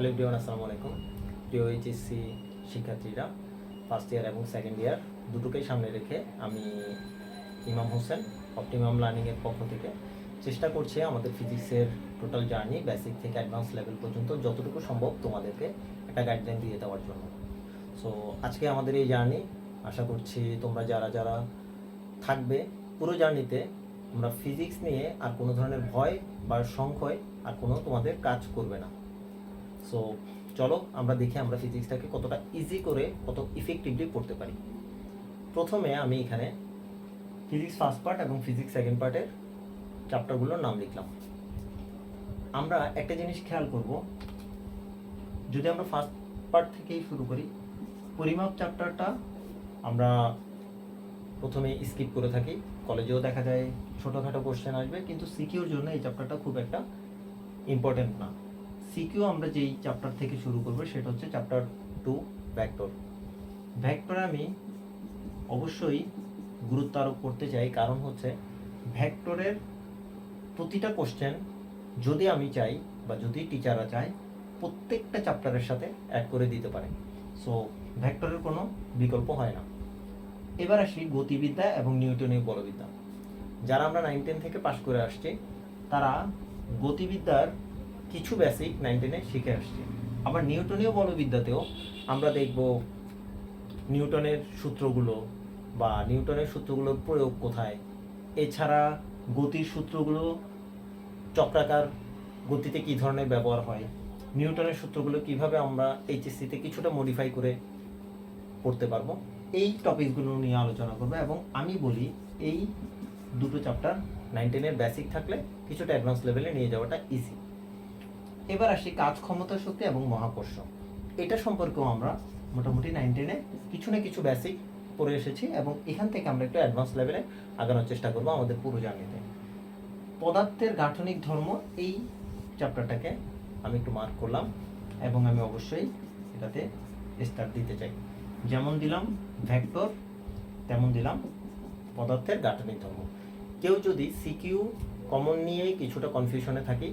Hello everyone আসসালামু আলাইকুম প্রিয় এইচএসসি শিক্ষার্থীরা ফার্স্ট ইয়ার এবং সেকেন্ড ইয়ার দুটোকেই সামনে রেখে আমি ইমাম হোসেন অপটিমাম লার্নিংয়ের পক্ষ থেকে চেষ্টা করছি আমাদের ফিজিক্সের টোটাল জার্নি বেসিক থেকে অ্যাডভান্স লেভেল পর্যন্ত যতটুকু সম্ভব তোমাদেরকে একটা গাইডলাইন দিয়ে দেওয়ার জন্য। সো আজকে আমাদের এই জার্নি আশা করছি তোমরা যারা যারা থাকবে, পুরো জার্নিতে আমরা ফিজিক্স নিয়ে আর কোনো ধরনের ভয় বা সংশয় আর কোনো তোমাদের কাজ করবে না। সো চলো আমরা দেখি আমরা ফিজিক্সটাকে কতটা ইজি করে, কত ইফেক্টিভলি পড়তে পারি। প্রথমে আমি এখানে ফিজিক্স ফার্স্ট পার্ট এবং ফিজিক্স সেকেন্ড পার্টের চ্যাপ্টারগুলোর নাম লিখলাম। আমরা একটা জিনিস খেয়াল করব, যদি আমরা ফার্স্ট পার্ট থেকেই শুরু করি, পরিমাপ চ্যাপ্টারটা আমরা প্রথমে স্কিপ করে থাকি। কলেজেও দেখা যায়, ছোটোখাটো কোশ্চেন আসবে, কিন্তু সিকিউর জন্য এই চ্যাপ্টারটা খুব একটা ইম্পর্টেন্ট না। সিকিউ আমরা যেই চ্যাপ্টার থেকে শুরু করব, সেটা হচ্ছে চ্যাপ্টার টু ভ্যাক্টর ভ্যাক্টরে আমি অবশ্যই গুরুত্ব আরোপ করতে চাই, কারণ হচ্ছে ভ্যাক্টরের প্রতিটা কোশ্চেন যদি আমি চাই বা যদি টিচাররা চায়, প্রত্যেকটা চ্যাপ্টারের সাথে অ্যাড করে দিতে পারে। সো ভ্যাক্টরের কোনো বিকল্প হয় না। এবার আসি গতিবিদ্যা এবং নিউটনীয় বলবিদ্যা। যারা আমরা নাইন টেন থেকে পাশ করে আসছি, তারা গতিবিদ্যার কিছু বেসিক নাইন টেনে শিখে আসছে। আবার নিউটনীয় বলবিদ্যাতেও আমরা দেখব নিউটনের সূত্রগুলো বা নিউটনের সূত্রগুলোর প্রয়োগ কোথায়। এছাড়া গতির সূত্রগুলো চক্রাকার গতিতে কী ধরনের ব্যবহার হয় নিউটনের সূত্রগুলো কীভাবে আমরা এইচএসসিতে কিছুটা মডিফাই করে পড়তে পারব, এই টপিকগুলো নিয়ে আলোচনা করব এবং আমি বলি এই দুটো চ্যাপ্টার নাইন টেনের বেসিক থাকলে কিছুটা অ্যাডভান্স লেভেলে নিয়ে যাওয়াটা ইজি এবার আসি কাজ ক্ষমতা শক্তি এবং মহাকর্ষ। এটা সম্পর্কেও আমরা মোটামুটি নাইন টেনে কিছু না কিছু বেসিক পড়ে এসেছি এবং এখান থেকে আমরা একটু অ্যাডভান্স লেভেলে আগানোর চেষ্টা করব আমাদের পুরো জার্নিতে পদার্থের গাঠনিক ধর্ম এই চ্যাপ্টারটাকে আমি একটু মার্ক করলাম এবং আমি অবশ্যই এটাতে স্টার দিতে চাই। যেমন দিলাম ভেক্টর তেমন দিলাম পদার্থের গাঠনিক ধর্ম। কেউ যদি সিকিউ কমন নিয়ে কিছুটা কনফিউশনে থাকি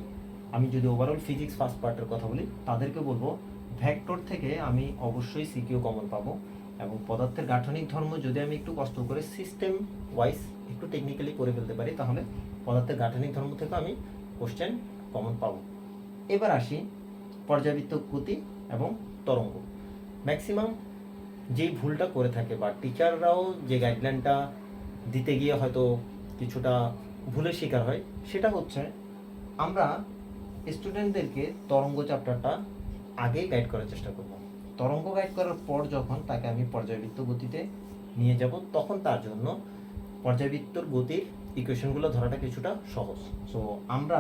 আমি যদি ওভারঅল ফিজিক্স ফার্স্ট পার্টের কথা বলি, তাদেরকে বলব ভ্যাক্টর থেকে আমি অবশ্যই সিকিউ কমন পাবো এবং পদার্থের গাঠনিক ধর্ম যদি আমি একটু কষ্ট করে সিস্টেম ওয়াইজ একটু টেকনিক্যালি করে ফেলতে পারি, তাহলে পদার্থের গাঠনিক ধর্ম থেকে আমি কোশ্চেন কমন পাবো। এবার আসি পর্যাবৃত্ত গতি এবং তরঙ্গ। ম্যাক্সিমাম যেই ভুলটা করে থাকে বা টিচাররাও যে গাইডলাইনটা দিতে গিয়ে হয়তো কিছুটা ভুলের শিকার হয়, সেটা হচ্ছে আমরা স্টুডেন্টদেরকে তরঙ্গ চ্যাপ্টারটা আগে গাইড করার চেষ্টা করব। তরঙ্গ গাইড করার পর যখন তাকে আমি পর্যায়বৃত্ত গতিতে নিয়ে যাব, তখন তার জন্য পর্যায়বৃত্তর গতির ইকুয়েশনগুলো ধরাটা কিছুটা সহজ। সো আমরা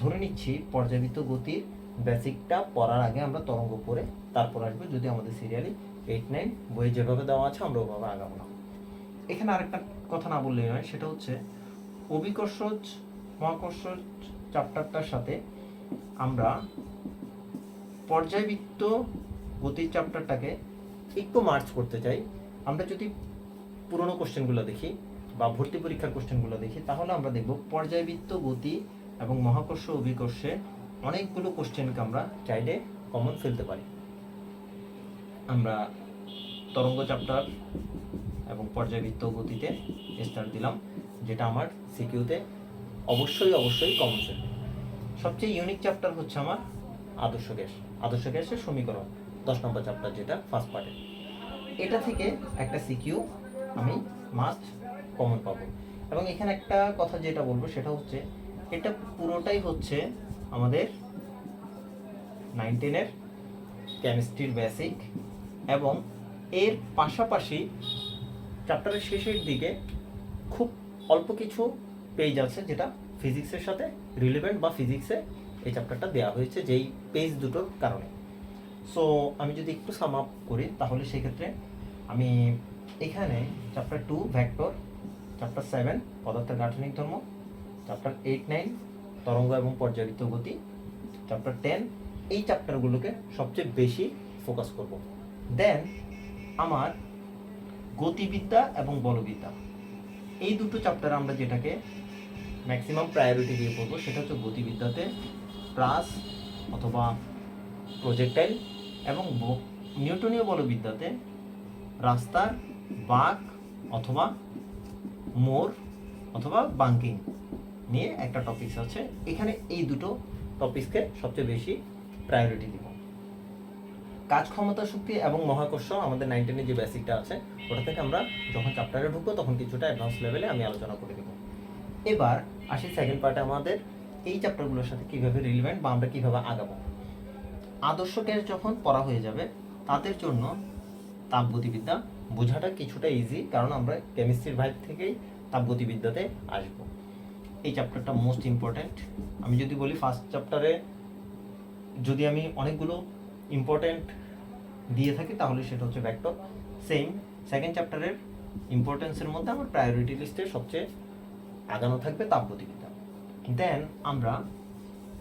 ধরে নিচ্ছি পর্যাবৃত্ত গতির বেসিকটা পড়ার আগে আমরা তরঙ্গ পড়ে তারপর আসবে। যদি আমাদের সিরিয়ালি এইট নাইন বইয়ে যেভাবে দেওয়া আছে, আমরা ওভাবে আগাবো না। এখানে আরেকটা কথা না বললেই নয়, সেটা হচ্ছে অভিকর্ষজ, মহাকর্ষজ চ্যাপ্টারটার সাথে আমরা পর্যায়বৃত্ত গতির চ্যাপ্টারটাকে একটু মার্চ করতে চাই। আমরা যদি পুরনো কোশ্চেনগুলো দেখি বা ভর্তি পরীক্ষার কোশ্চেনগুলো দেখি, তাহলে আমরা দেখব পর্যায়বৃত্ত গতি এবং মহাকর্ষ অভিকর্ষে অনেকগুলো কোশ্চেনকে আমরা চাইলে কমন ফেলতে পারি। আমরা তরঙ্গ চ্যাপ্টার এবং পর্যায়বৃত্ত গতিতে স্টার দিলাম, যেটা আমার সিকিউতে অবশ্যই অবশ্যই কমন ফেলবে। সবচেয়ে ইউনিক চ্যাপ্টার হচ্ছে আমার আদর্শ গ্যাস। আদর্শ গ্যাসের সমীকরণ। দশ নম্বর চ্যাপ্টার যেটা ফার্স্ট পার্টে এটা থেকে একটা সিকিউ আমি মাস্ট কমন পাবো। এবং এখানে একটা কথা যেটা বলব, সেটা হচ্ছে এটা পুরোটাই হচ্ছে আমাদের নাইন টেনের কেমিস্ট্রির বেসিক এবং এর পাশাপাশি চ্যাপ্টারের শেষের দিকে খুব অল্প কিছু পেজ আছে যেটা ফিজিক্সের সাথে রিলেভেন্ট বা ফিজিক্সে এই চ্যাপ্টারটা দেওয়া হয়েছে যেই পেজ দুটোর কারণে। সো আমি যদি একটু সাম আপ করি, তাহলে সেক্ষেত্রে আমি এখানে chapter two vector chapter seven পদার্থের গাঠনিক ধর্ম চ্যাপ্টার এইট নাইন তরঙ্গ এবং পর্যাবৃত্ত গতি চ্যাপ্টার টেন এই চ্যাপ্টারগুলোকে সবচেয়ে বেশি ফোকাস করব। দেন আমার গতিবিদ্যা এবং বলবিদ্যা। এই দুটো চ্যাপ্টার আমরা যেটাকে ম্যাক্সিমাম প্রায়োরিটি দিয়ে পড়ব, সেটা হচ্ছে গতিবিদ্যাতে প্লাস অথবা প্রজেক্টাইল এবং নিউটনীয় বলবিদ্যাতে রাস্তার বাঁক অথবা মোর অথবা বাঙ্কিং নিয়ে একটা টপিকস আছে। এখানে এই দুটো টপিকসকে সবচেয়ে বেশি প্রায়োরিটি দিব। কাজ ক্ষমতা শক্তি এবং মহাকর্ষ আমাদের নাইনটিনের যে বেসিকটা আছে, ওটা থেকে আমরা যখন চ্যাপ্টারে ঢুকবো তখন কিছুটা অ্যাডভান্স লেভেলে আমি আলোচনা করে দেবো। এবার আসি সেকেন্ড পার্টে আমাদের এই চ্যাপ্টারগুলোর সাথে কীভাবে রিলিভেন্ট বা আমরা কীভাবে আগাবো। আদর্শ গ্যাস যখন পড়া হয়ে যাবে, তাদের জন্য তাপগতিবিদ্যা বোঝাটা কিছুটা ইজি কারণ আমরা কেমিস্ট্রির ভাইব থেকেই তাপগতিবিদ্যাতে আসব। এই চ্যাপ্টারটা মোস্ট ইম্পর্ট্যান্ট আমি যদি বলি ফার্স্ট চ্যাপ্টারে যদি আমি অনেকগুলো ইম্পর্ট্যান্ট দিয়ে থাকি, তাহলে সেটা হচ্ছে ব্যাকটপ সেম সেকেন্ড চ্যাপ্টারের ইম্পর্টেন্সের মধ্যে আমার প্রায়োরিটি লিস্টে সবচেয়ে আগানো থাকবে তাপগতিবিদ্যা। দেন আমরা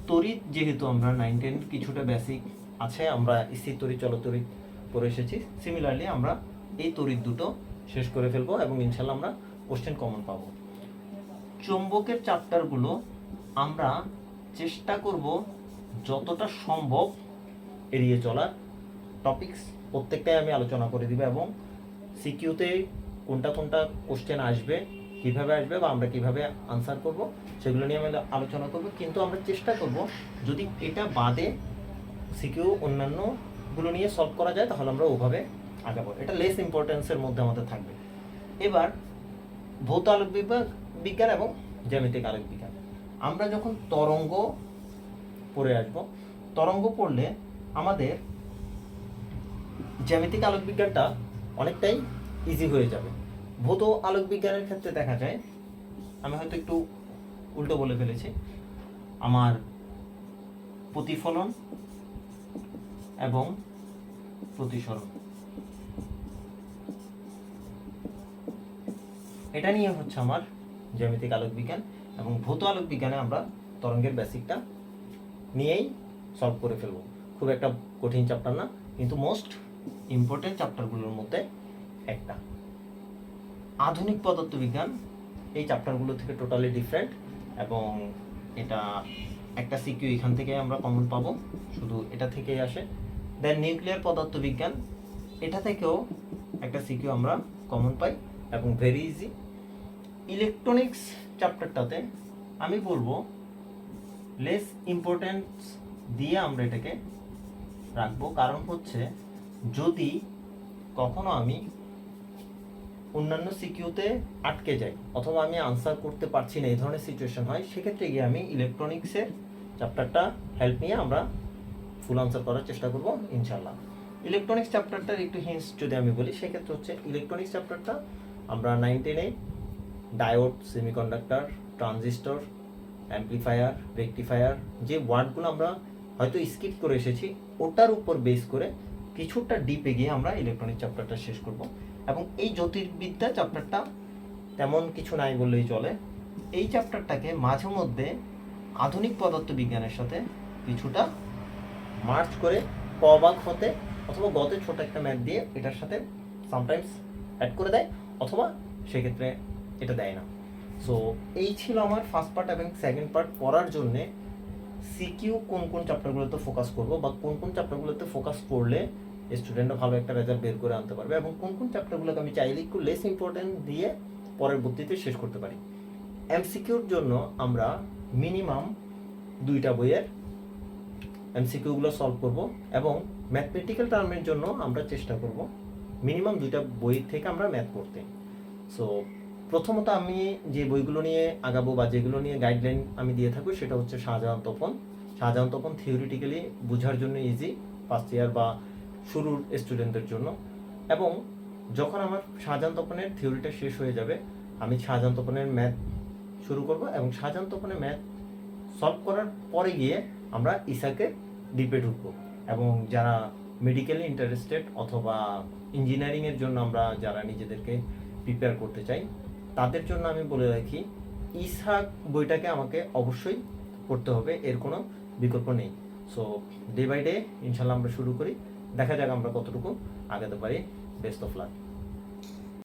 তড়িৎ যেহেতু আমরা নাইন টেন কিছুটা বেসিক আছে, আমরা স্থির তড়িৎ, চল তড়িৎ পড়ে এসেছি। সিমিলারলি আমরা এই তড়িৎ দুটো শেষ করে ফেলব এবং ইনশাল্লাহ আমরা কোশ্চেন কমন পাবো। চুম্বকের চ্যাপ্টারগুলো আমরা চেষ্টা করব যতটা সম্ভব এড়িয়ে চলার। টপিকস প্রত্যেকটাই আমি আলোচনা করে দিব এবং সিকিউতে কোনটা কোনটা কোশ্চেন আসবে কীভাবে আসবে বা আমরা কীভাবে আনসার করব, সেগুলো নিয়ে আমি আলোচনা করব। কিন্তু আমরা চেষ্টা করব, যদি এটা বাদে সিকিউ অন্যান্যগুলো নিয়ে সলভ করা যায়, তাহলে আমরা ওভাবে আগাবো। এটা লেস ইম্পর্টেন্সের মধ্যে আমাদের থাকবে। এবার ভৌত আলোক বিজ্ঞান এবং জ্যামিতিক আলোক বিজ্ঞান। আমরা যখন তরঙ্গ পড়ে আসব, তরঙ্গ পড়লে আমাদের জ্যামিতিক আলোক বিজ্ঞানটা অনেকটাই ইজি হয়ে যাবে। ভৌত আলোক বিজ্ঞানের ক্ষেত্রে দেখা যায়, আমি হয়তো একটু উল্টো বলে ফেলেছি, আমার প্রতিফলন এবং প্রতিসরণ। এটা নিয়ে হচ্ছে আমার জ্যামিতিক আলোক বিজ্ঞান এবং ভৌত আলোক বিজ্ঞানে আমরা তরঙ্গের বেসিকটা নিয়েই সলভ করে ফেলব। খুব একটা কঠিন চ্যাপ্টার না, কিন্তু মোস্ট ইম্পর্টেন্ট চ্যাপ্টারগুলোর মধ্যে একটা। আধুনিক পদার্থবিজ্ঞান, এই চ্যাপ্টারগুলো থেকে টোটালি ডিফারেন্ট এবং এটা একটা সিকিউ এখান থেকে আমরা কমন পাবো, শুধু এটা থেকেই আসে। দেন নিউক্লিয়ার পদার্থবিজ্ঞান, এটা থেকেও একটা সিকিউ আমরা কমন পাই এবং ভেরি ইজি ইলেকট্রনিক্স চ্যাপ্টারটাতে আমি বলব লেস ইম্পর্টেন্স দিয়ে আমরা এটাকে রাখব। কারণ হচ্ছে, যদি কখনো আমি অন্যান্য সিকিউতে আটকে যাই অথবা আমি আনসার করতে পারছি না, এই ধরনের সিচুয়েশন হয়, সেক্ষেত্রে গিয়ে আমি ইলেকট্রনিক্সের চ্যাপ্টারটা হেল্প নিয়ে আমরা ফুল আনসার করার চেষ্টা করব ইনশাল্লাহ ইলেকট্রনিক্স চ্যাপ্টারটার একটু হিন্টস যদি আমি বলি, সেক্ষেত্রে হচ্ছে ইলেকট্রনিক্স চ্যাপ্টারটা আমরা নাইন টেনে diode semiconductor transistor amplifier rectifier যে ওয়ার্ডগুলো আমরা হয়তো স্কিপ করে এসেছি, ওটার উপর বেস করে কিছুটা ডিপে গিয়ে আমরা ইলেকট্রনিক চ্যাপ্টারটা শেষ করব। এবং এই জ্যোতির্বিদ্যা চ্যাপ্টারটা তেমন কিছু নাই বললেই চলে। এই চ্যাপ্টারটাকে মাঝে মধ্যে আধুনিক পদার্থবিজ্ঞানের সাথে কিছুটা মার্চ করে ক বা খতে অথবা গতে ছোট একটা ম্যাথ দিয়ে এটার সাথে সামটাইমস অ্যাড করে দেয়, অথবা সেক্ষেত্রে এটা দেয় না। সো এই ছিল আমার ফার্স্ট পার্ট এবং সেকেন্ড পার্ট পড়ার জন্যে সিকিউ কোন কোন চ্যাপ্টারগুলোতে ফোকাস করব বা কোন কোন চ্যাপ্টারগুলোতে ফোকাস করলে স্টুডেন্টরা ভালো একটা রেজাল্ট বের করে আনতে পারবে এবং কোন কোন চ্যাপ্টারগুলোকে আমি চাইলে একটু লেস ইম্পর্টেন্ট দিয়ে পরের পরবর্তীতে শেষ করতে পারি। এমসিকিউর জন্য আমরা মিনিমাম দুইটা বইয়ের এমসিকিউগুলো সলভ করব এবং ম্যাথমেটিক্যাল টার্মের জন্য আমরা চেষ্টা করব মিনিমাম দুইটা বই থেকে আমরা ম্যাথ করতে সো প্রথমত আমি যে বইগুলো নিয়ে আগাবো বা যেগুলো নিয়ে গাইডলাইন আমি দিয়ে থাকব সেটা হচ্ছে শাহজাহান তপন। শাহজাহান তপন থিওরিটিক্যালি বোঝার জন্য ইজি ফার্স্ট ইয়ার বা শুরুর স্টুডেন্টদের জন্য। এবং যখন আমার শাহজাহান তপনের থিওরিটা শেষ হয়ে যাবে, আমি শাহজাহান তপনের ম্যাথ শুরু করব এবং শাহজাহান তপনের ম্যাথ সলভ করার পরে গিয়ে আমরা ইসাকে ডিপে ঢুকবো। এবং যারা মেডিকেলি ইন্টারেস্টেড অথবা ইঞ্জিনিয়ারিংয়ের জন্য আমরা যারা নিজেদেরকে প্রিপেয়ার করতে চাই, তাদের জন্য আমি বলে রাখি ইসাক বইটাকে আমাকে অবশ্যই পড়তে হবে, এর কোনো বিকল্প নেই। সো ডে বাই ডে ইনশাল্লাহ আমরা শুরু করি। দেখা যাক আমরা কতটুকু আগাতে পারি বেস্ট অফ লাক